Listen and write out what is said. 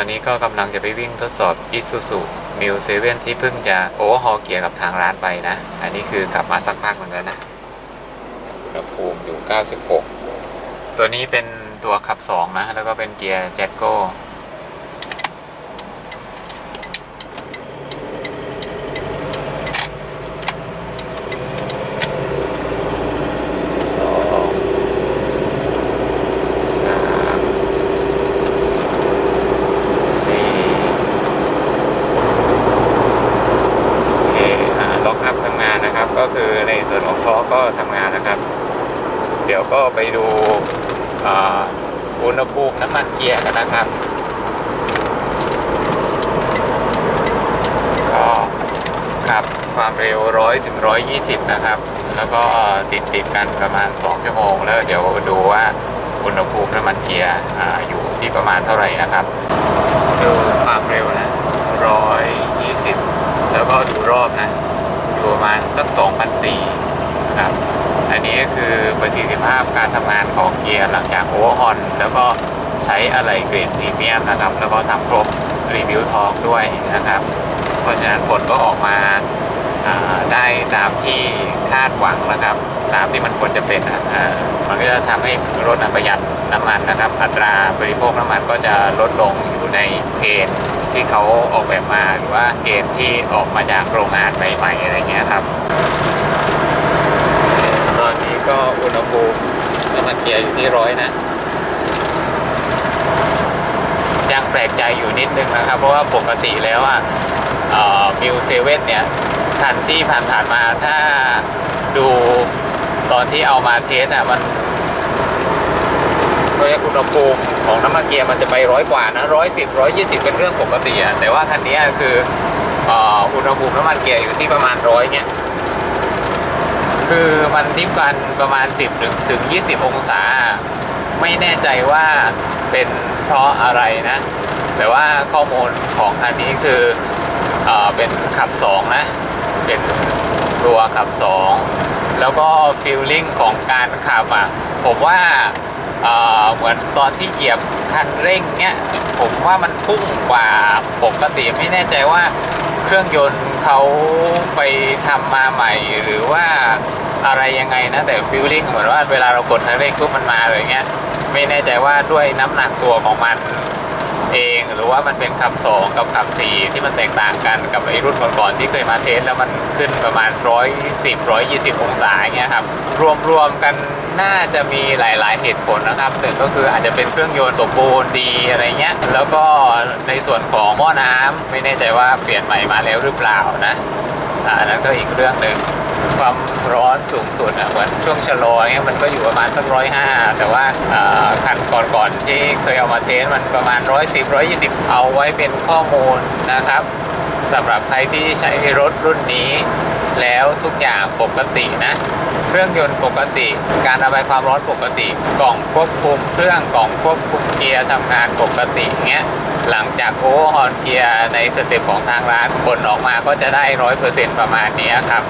ตอนนี้ก็กำลังจะไปวิ่งทดสอบ Isuzu m i l 7ที่เพิ่งจะโอเวอร์ฮอลเกียร์กับทางร้านไปนะ อันนี้คือขับมาสักพักหนึ่งแล้วนะอุณหภูมิอยู่ 96 ตัวนี้เป็นตัวขับ 2 นะ แล้วก็เป็นเกียร์แจ็คโก้สองสามสี่โอเคอ่าล็อกอัพทำงานนะครับ ก็คือใน ส่วนของท้อก็ทำงานนะครับ เดี๋ยวก็ไปดูอุณหภูมิน้ำมันเกียร์กันนะครับก็ขับความเร็ว100ถึง120นะครับ แล้วก็ติดติดกันประมาณ2ชั่วโมง แล้วเดี๋ยวดูว่าอุณหภูมิน้ำมันเกียร์ออยู่ที่ประมาณเท่าไหร่นะครับ ดูความเร็วนะ120แล้วก็ดูรอบนะ อยู่ประมาณสัก2,400นะครับ อันนี้ก็คือประสิทธิภาพการทำงานของเกียร์หลังจากโอเวอร์ฮอลแล้วก็ใช้อะไรเกรดพรีเมียมนะครับ แล้วก็ทำครบรีวิวทองด้วยนะครับ เพราะฉะนั้นผลก็ออกมาาได้ตามที่คาดหวังนะครับ ตามที่มันควรจะเป็นอะมันก็จะทำให้รถประหยัดน้ำมันนะครับ อัตราบริโภคน้ำมันก็จะลดลงอยู่ในเกณฑ์ ที่เขาออกแบบมาหรือว่าเกณฑ์ที่ออกมาจากโรงงานใหม่ๆอะไรเงี้ยครับ ตอนนี้ก็อุณหภูมิน้ำมันเกียร์อยู่ที่ร้อยนะยังแปลกใจอยู่นิดนึงนะครับ เพราะว่าปกติแล้วอะมิวเซเว่นเนี่ยคันที่ผ่านๆมาถ้าดูตอนที่เอามาเทสอะมัน ยอุณหภูมิของน้ำมันเกียร์มันจะไปร้อยกว่านะร้อยสิบร้อยยี่สิบเป็นเรื่องปกติอะแต่ว่าคันนี้คืออ่ออุณหภูมิน้ำมันเกียร์อยู่ที่ประมาณร้อยเนี่ยคือมันทิพกันประมาณ 10ถึงถึง 20 องศา ไม่แน่ใจว่าเป็นเพราะอะไรนะ แต่ว่าข้อมูลของคันนี้คือเออเป็นขับ 2 นะ เป็นตัวขับ 2 แล้วก็ฟีลลิ่งของการขับอะผมว่า เอ่อเหมือนตอนที่เหยียบคันเร่งเนี้ยผมว่ามันพุ่งกว่าปกติไม่แน่ใจว่าเครื่องยนต์เขาไปทำมาใหม่หรือว่าอะไรยังไงนะแต่ฟีลลิ่งเหมือนว่าเวลาเรากดคันเร่งปุ๊บมันมาเลยเงี้ยไม่แน่ใจว่าด้วยน้ำหนักตัวของมันเองหรือว่ามันเป็นขับ 2 กับขับ 4 ที่มันแตกต่างกันกับไอ้รุ่นก่อนๆที่เคยมาเทสแล้วมันขึ้นประมาณ 110 120 องศาอย่างเงี้ยครับรวมๆกัน น่าจะมีหลาย ๆ เหตุผลนะครับหนึ่งก็คืออาจจะเป็นเครื่องยนต์สมบูรณ์ดีอะไรเงี้ย แล้วก็ในส่วนของหม้อน้ำไม่แน่ใจว่าเปลี่ยนใหม่มาแล้วหรือเปล่านะอันนั้นก็อีกเรื่องหนึ่งความร้อนสูงสุดอะเหมือนช่วงชะลอเนี่ยมันก็อยู่ประมาณสักร้อยห้าแต่ว่าอ่าคันก่อนๆที่เคยเอามาเทสมันประมาณร้อยสิบร้อยยี่สิบเอาไว้เป็นข้อมูลนะครับสำหรับใครที่ใช้รถรุ่นนี้ แล้วทุกอย่างปกตินะ เครื่องยนต์ปกติ การระบายความร้อนปกติ กล่องควบคุมเครื่องกล่องควบคุมเกียร์ทำงานปกติเงี้ยหลังจากโอเวอร์ฮอนเกียร์ในสเต็ปของทางร้านผลออกมาก็จะได้ร้อยเปอร์เซ็นต์ประมาณนี้ครับ